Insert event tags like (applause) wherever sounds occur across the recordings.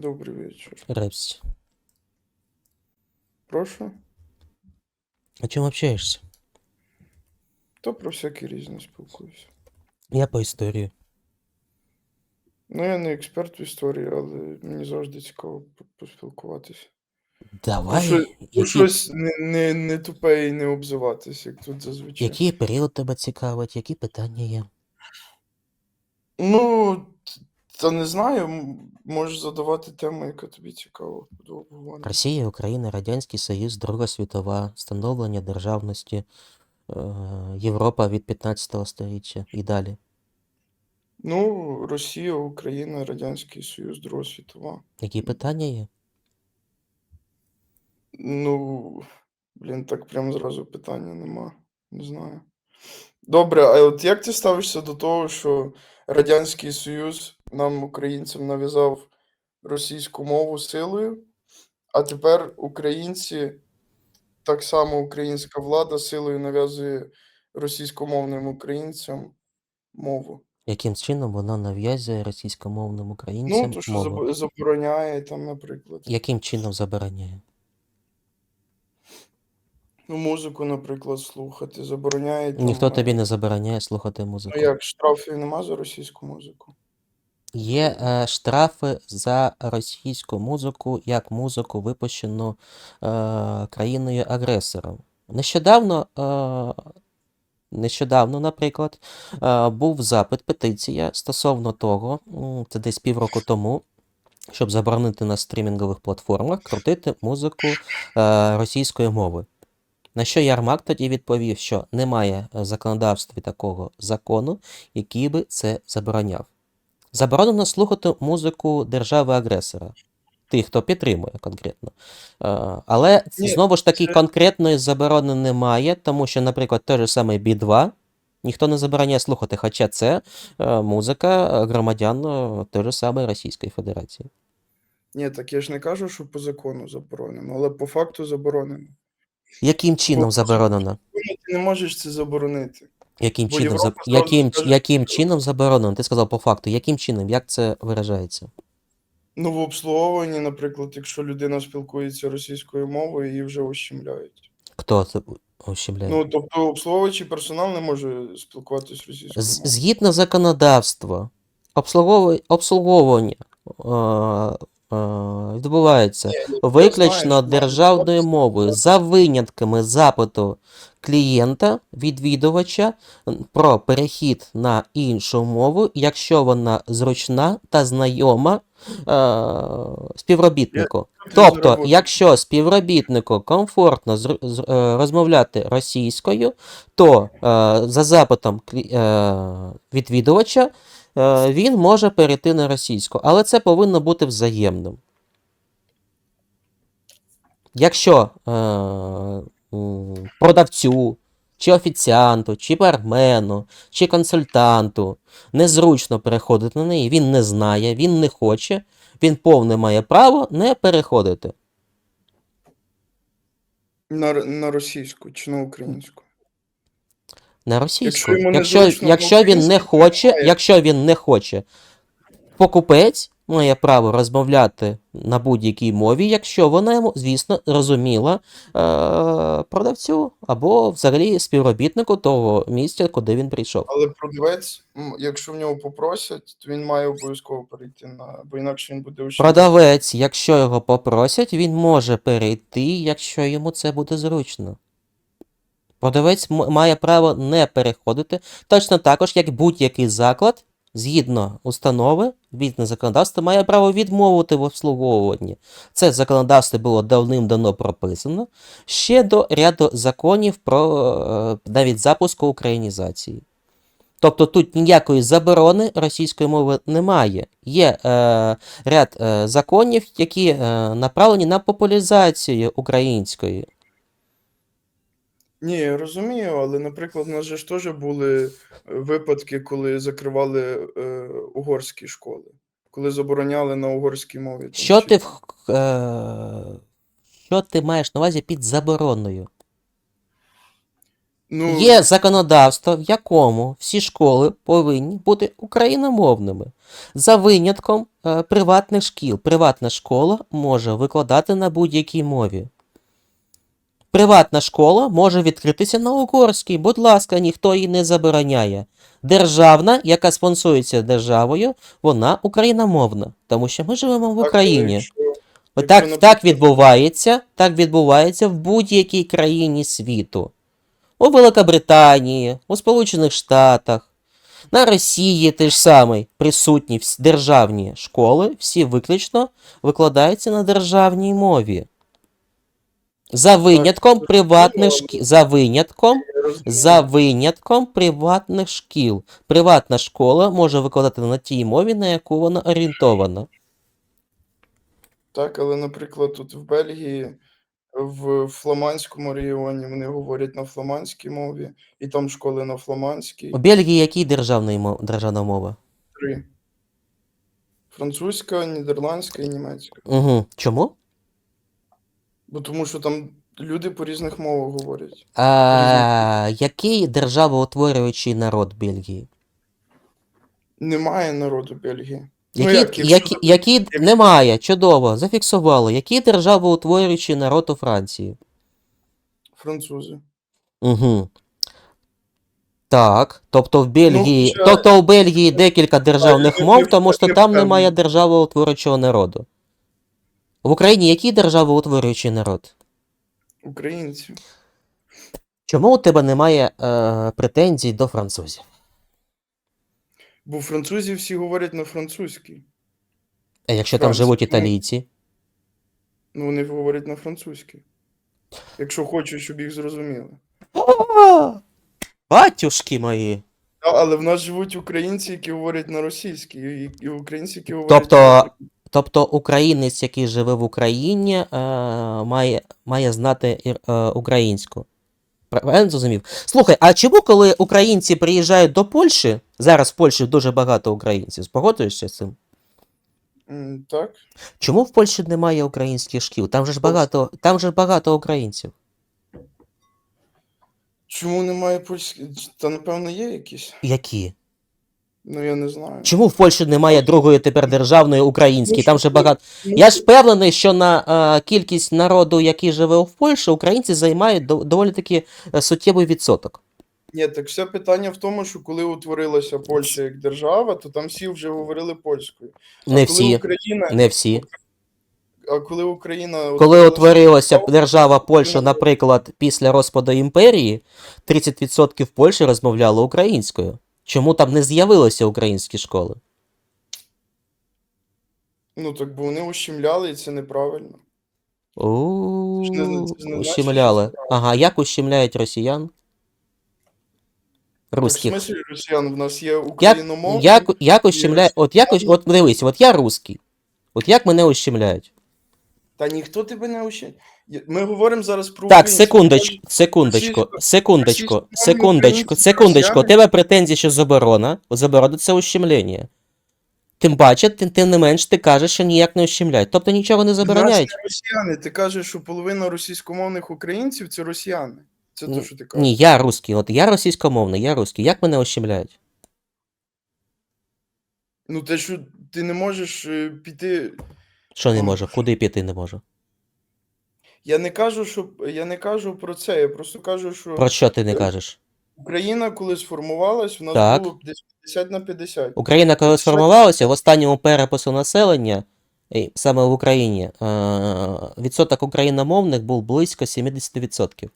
Добрий вечір. Репсть. Прошу. О чем общаешься? То про всякі різні спілкуюся. Я по історії. Ну, я не експерт в історії, але мені завжди цікаво по- поспілкуватися. Ну, Давай. що- Ну, Який, щось не, не, не тупе і не обзиватись, як тут зазвичай. який період тебе цікавить, які питання є? Ну, та не знаю, м- можеш задавати тему, яка тобі цікава до обговорення. Росія, Україна, Радянський Союз, Друга світова, становлення державності, е, Європа від 15 століття і далі. Ну, Росія, Україна, Радянський Союз, Друга світова. Які питання є? Ну, блін, так прям зразу питання нема. Не знаю. Добре, а от як ти ставишся до того, що Радянський Союз нам, українцям, нав'язав російську мову силою, а тепер українці, так само українська влада силою нав'язує російськомовним українцям мову. Яким чином вона нав'язує російськомовним Ну, українцям то, що мову? забороняє там, наприклад. Яким чином забороняє? Ну, музику, наприклад, слухати, забороняє. Ніхто е, тобі не забороняє слухати музику. Ну як, штрафів нема за російську музику? Є е, штрафи за російську музику, як музику, випущену е, країною-агресором. Нещодавно, е, нещодавно, наприклад, е, був запит, петиція стосовно того, це десь півроку тому, щоб заборонити на стрімінгових платформах крутити музику е, російської мови. На що Ярмак тоді відповів, що немає в законодавстві такого закону, який би це забороняв. Заборонено слухати музику держави-агресора. Тих, хто підтримує конкретно. Е, Але Ні, знову ж таки це- конкретної заборони немає, тому що, наприклад, той же самий B2 ніхто не забороняє слухати, хоча це е, музика громадян е, той же самої Російської Федерації. Ні, так я ж не кажу, що по закону заборонено, але по факту заборонено. Яким чином Бо- заборонено? Ти не можеш це заборонити. Яким Бо чином, за... Європа яким, скаже, яким чином заборонено? Ти сказав по факту. Яким чином? Як це виражається? Ну, в обслуговуванні, наприклад, якщо людина спілкується російською мовою, її вже ущемляють. Хто це ущемляє? Ну, тобто, обслуговуючий персонал не може спілкуватися російською З- мовою. Згідно законодавства, обслугову- обслуговування е, відбувається. Виключно державною мовою. за винятками запиту клієнта, відвідувача про перехід на іншу мову, якщо вона зручна та знайома е, співробітнику. Тобто, якщо співробітнику комфортно е, розмовляти російською, то е, за запитом е, відвідувача він може перейти на російську, але це повинно бути взаємним. Якщо е, продавцю, чи офіціанту, чи бармену, чи консультанту незручно переходити на неї, він не знає, він не хоче, він повне має право не переходити. На, на російську чи на українську. На російську. йому Якщо, незручно якщо, він не хоче, якщо він не хоче, покупець має право розмовляти на будь-якій мові, якщо вона йому, звісно, розуміла е, продавцю або взагалі співробітнику того місця, куди він прийшов. Але продавець, якщо в нього попросять, то він має обов'язково перейти на, бо інакше він буде ущемлений. Продавець, якщо його попросять, він може перейти, якщо йому це буде зручно. Продавець має право не переходити, точно також, як будь-який заклад, згідно установи, згідно законодавства, має право відмовити в обслуговуванні. Це законодавство було давним-давно прописано ще до ряду законів про е, навіть запуску українізації. Тобто тут ніякої заборони російської мови немає. Є е, ряд е, законів, які е, направлені на популяризацію української. Ні, я розумію, але, наприклад, у нас же ж теж були е, випадки, коли закривали е, угорські школи, коли забороняли на угорській мові. там Що ти, вчити. в- е, що ти маєш на увазі під забороною? Ну, Є законодавство, в якому всі школи повинні бути україномовними. За винятком е, приватних шкіл. Приватна школа може викладати на будь-якій мові. Приватна школа може відкритися на угорській. Будь ласка, ніхто її не забороняє. Державна, яка спонсується державою, вона україномовна, тому що ми живемо в Україні. так, так відбувається, так відбувається в будь-якій країні світу. У Великобританії, у Сполучених Штатах, на Росії теж самий присутні державні школи, всі виключно викладаються на державній мові. За винятком приватних шкіл. За винятком, за винятком приватних шкіл. Приватна школа може викладати на тій мові, на яку вона орієнтована. Так, але, наприклад, тут в Бельгії, в фламандському регіоні вони говорять на фламандській мові, і там школи на фламандській. У Бельгії який державний мов, державна мова? Три. Французька, нідерландська і німецька. Угу. Чому? Бо тому що там люди по різних мовах говорять. А, який державоутворюючий народ Бельгії? Немає народу Бельгії. Ну, як, якщо які, які, немає, чудово, зафіксували. Який державоутворюючий народ у Франції? Французи. Угу. Так, тобто в Бельгії, Ну, хоча- тобто у Бельгії декілька державних я мов, тому що там впевнений. немає державоутворюючого народу. В Україні який державоутворюючий народ? Українці. Чому у тебе немає е, претензій до французів? Бо французі всі говорять на французькій. А якщо там живуть італійці? Ну, вони говорять на французькій. Якщо хочуть, щоб їх зрозуміли. О, Батюшки мої. А, Але в нас живуть українці, які говорять на російській, і, і українці, які говорять Тобто, на Тобто українець, який живе в Україні, е, має, має знати е, українську. Правильно зрозумів? Слухай, а чому, коли українці приїжджають до Польщі, зараз в Польщі дуже багато українців, погоджуєшся з цим? Так. Чому в Польщі немає українських шкіл? Там же ж багато, там же багато українців. Чому немає польських? Та напевно є якісь. Які? Ну я не знаю. Чому в Польщі немає другої тепер державної української? Ну, Там же багато. Я ж впевнений, що на е, кількість народу, який живе в Польщі, українці займають до- доволі таки е, суттєвий відсоток. Ні, так все питання в тому, що коли утворилася Польща як держава, то там всі вже говорили польською. А Не коли всі, Україна, не всі. а коли Україна Коли утворилася- держава Польща, наприклад, після розпаду імперії, 30% Польщі розмовляло українською. Чому там не з'явилися українські школи? Ну так бо вони ущемляли, і це неправильно. У Це ж не- це ж не значить, ущемляли. Ага, як ущемляють росіян? Так, в Русських. смислі росіян в нас є Як, україномовні. як, як ущемляють? От як ущ- от дивись, от я русський. От як мене ущемляють? Та ніхто тебе не ущемляє. Ми говоримо зараз про Так, секундочку, секундочку, секундочку, секундочку, секундочку. У тебе претензії, що заборона. Заборона це ущемлення. Тим паче, тим, тим не менш, ти кажеш, що ніяк не ущемляють. Тобто нічого не Нас забороняють. не росіяни. Ти кажеш, що половина російськомовних українців це росіяни. Це те, що ти кажеш. Ні, я русський. От я російськомовний, я русський. Як мене ущемляють? Ну те, що ти не можеш е, піти. Що не Ну, можу? Куди піти не можу? Я не кажу, що я не кажу про це. Я просто кажу, що Про що ти не кажеш? Україна, коли сформувалась, у нас Так. було десь 50 на 50. Україна, коли сформувалася, в останньому перепису населення, і саме в Україні, е, відсоток україномовних був близько 70%.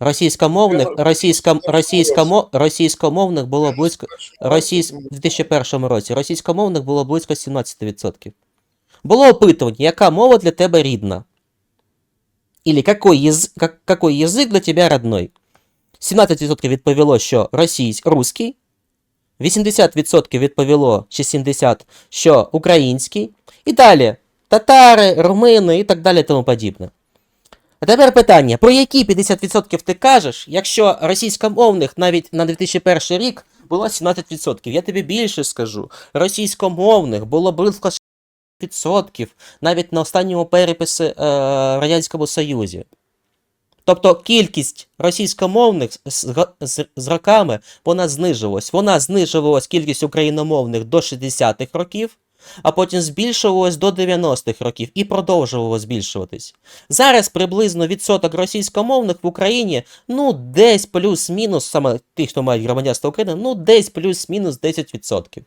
Російськомовних, Я- російсько, російськомо, російськомовних було близько Російсь... В 2001 році російськомовних було близько 17%. Було опитування, яка мова для тебе рідна? Или какой, язик, как, какой язик для тебе родной? 17% відповіло, що російсь... русський, 80% відповіло, чи 70%, що український, і далі татари, румини і так далі тому подібне. А тепер питання: про які 50% ти кажеш, якщо російськомовних навіть на 2001 рік було 17%? Я тобі більше скажу. Російськомовних було близько 60% навіть на останньому переписі е, Радянському Союзі. Тобто кількість російськомовних з, роками вона знижувалась. Вона знижувалась кількість україномовних до 60-х років, а потім збільшувалась до 90-х років і продовжувало збільшуватись. Зараз приблизно відсоток російськомовних в Україні, ну, десь плюс-мінус, саме тих, хто мають громадянство України, ну, десь плюс-мінус 10%.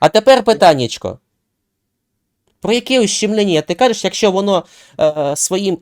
А тепер питаннячко. Про яке ущемлення ти кажеш, якщо воно е, своїм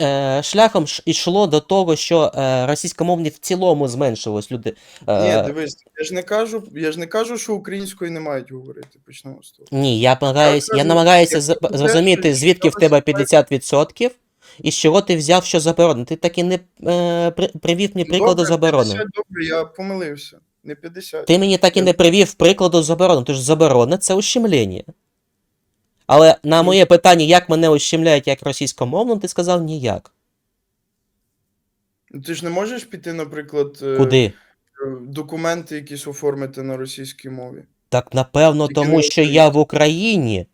е, шляхом йшло до того, що е, російськомовні в цілому зменшилось люди. Е, Ні, дивись, я ж не кажу, я ж не кажу, що українською не мають говорити. Почнемо з того. Ні, я намагаюсь, я кажу, намагаюся буде зрозуміти, щось звідки в тебе 50% і з чого ти взяв, що заборонено. Ти так і не е, при- привів мені прикладу заборони. 50, добре, я помилився. Не 50. Ти мені так і не привів прикладу заборони. Тож заборона це ущемлення. Але на Ну. моє питання, як мене ущемляють як російськомовно, ти сказав ніяк. Ну, Ти ж не можеш піти, наприклад, е, Куди? е, документи якісь оформити на російській мові. Так напевно, Тільки тому не що я в Україні.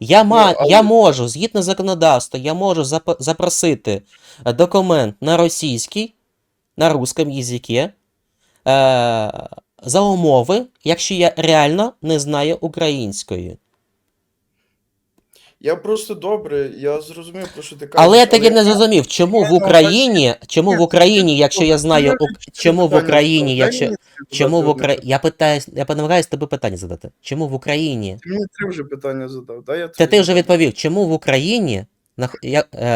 Я, ма... Ну, але- я можу, згідно законодавства, я можу зап... запросити документ на російський, на русском язикі, е... за умови, якщо я реально не знаю української. Я просто добре, я зрозумів, про що ти кажеш. Але я таки не зрозумів, чому в Україні, чому в Україні, якщо я знаю, чому в Україні, якщо чому в Україні, я питаюсь, я намагаюся тебе питання задати. Чому в Україні? Ти мені три вже питання задав. Дай я Та ти вже відповів, чому в Україні я, е,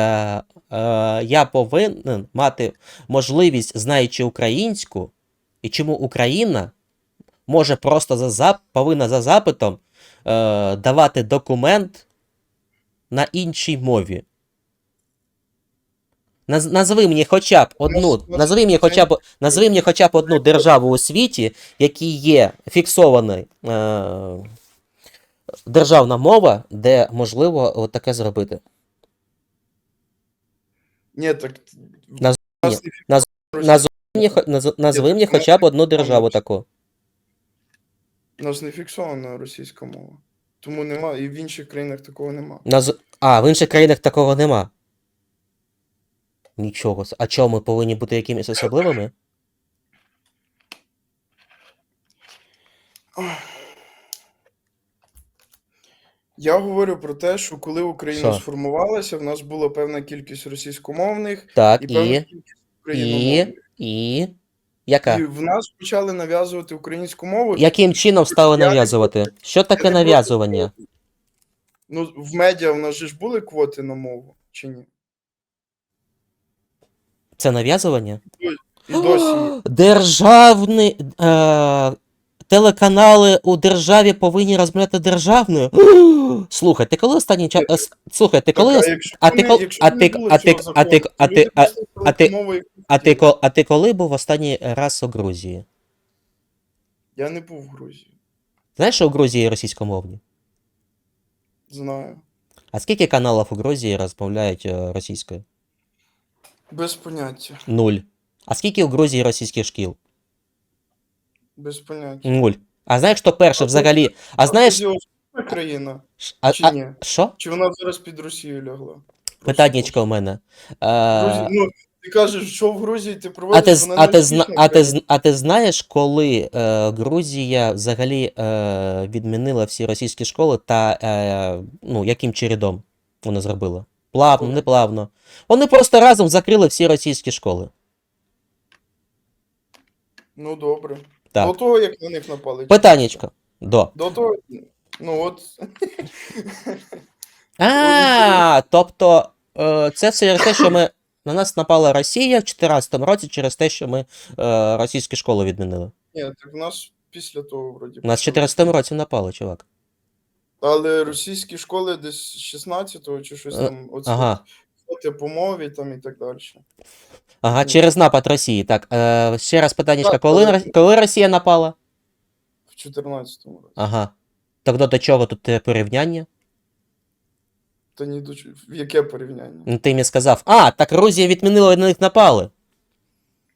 е, я повинен мати можливість, знаючи українську, і чому Україна може просто за зап, повинна за запитом е, давати документ на іншій мові. Наз, назви мені хоча б одну, назви мені хоча б, назви мені хоча б одну державу у світі, якій є фіксована е, державна мова, де можливо от таке зробити. Ні, так. в Наз- нас ні, не наз- фіксується Назви мені, назви мені хоча б одну державу таку. У нас не фіксована російська мова. Тому нема, і в інших країнах такого нема. Наз... А, в інших країнах такого нема. Нічого. с- А чому ми повинні бути якимись особливими? Я говорю про те, що коли Україна Що? сформувалася, в нас була певна кількість російськомовних Так, і певна і. кількість україномовних. І. І в нас почали нав'язувати українську мову. Яким чином стали нав'язувати? Що таке нав'язування? Ну, в медіа в нас же ж були квоти на мову, чи ні? Це нав'язування? І досі є. Державні е, телеканали у державі повинні розмовляти державною. (gasps) Слухай, ти коли останній час. Слухай, ти коли. А ти не- а ти- а ти- а ти- а ти- а- ти- А ти, а ти коли був останній раз у Грузії? Я не був в Грузії. Знаєш, що у Грузії є російськомовні? Знаю. А скільки каналів у Грузії розмовляють е, російською? Без поняття. Нуль. А скільки у Грузії російських шкіл? Без поняття. Нуль. А знаєш, хто перший А взагалі? А знаєш. Грузія особлива країна? ш- А, чи а, ні? що? Чи вона зараз під Росію лягла? Просто Питаннячко у мене. Е, Ну, ти кажеш, що в Грузії ти а, ти, з- вона а, не ти, зна- а, ти, а ти знаєш, коли е, Грузія взагалі е, відмінила всі російські школи та е, ну, яким чередом вона зробила? Плавно, Коли? не плавно. Вони просто разом закрили всі російські школи. Ну, добре. Так. До того, як на них напали. Питаннячко. До. До того, ну от. (laughs) А, тобто, е, це все через те, що ми. На нас напала Росія в 2014 році через те, що ми е, російські школи відмінили. Ні, так в нас після того вроді. У нас в почали. 2014 році напали, чувак. Але російські школи десь 16-го чи щось Е, там. Ага. Квоти по мові там і так далі. Ага, Ну. через напад Росії. Так, е, ще раз питання, Так, коли, але- коли Росія напала? В 14-му році. Ага. Тогда до чого тут е, порівняння? Та ні до чого. В яке порівняння? Ну, Ти мені сказав, а, так Грузія відмінила і на них напали.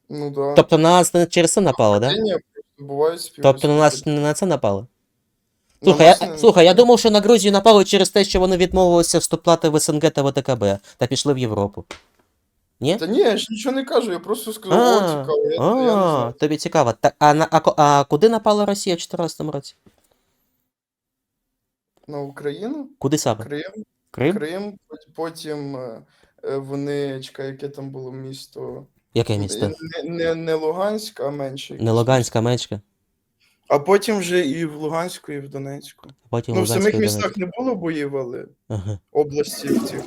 Ну да. Тобто на нас не через це напали, так? Да? Ні, просто бувають Тобто на нас не на це напали? Слухай, нас я, не- слухай, я думав, що на Грузію напали через те, що вони відмовилися вступати в СНГ та ВТКБ та пішли в Європу. Ні? Та ні, я ж нічого не кажу, я просто сказав, о, А, цікаво, я, я не а, знаю. тобі цікаво. Та, а, на, а, ко- а куди напала Росія в 2014 році? На Україну, Куди саме? Крим, Крим? Крим, пот- потім е, е, вони, чекай, яке там було місто. Яке місто? Не, не, не Луганськ, а менше. Не якесь Луганська, Меншка. А потім вже і в Луганську, і в Донецьку. Потім Ну, в Луганська самих і містах не було боїв, але Ага. області в цих.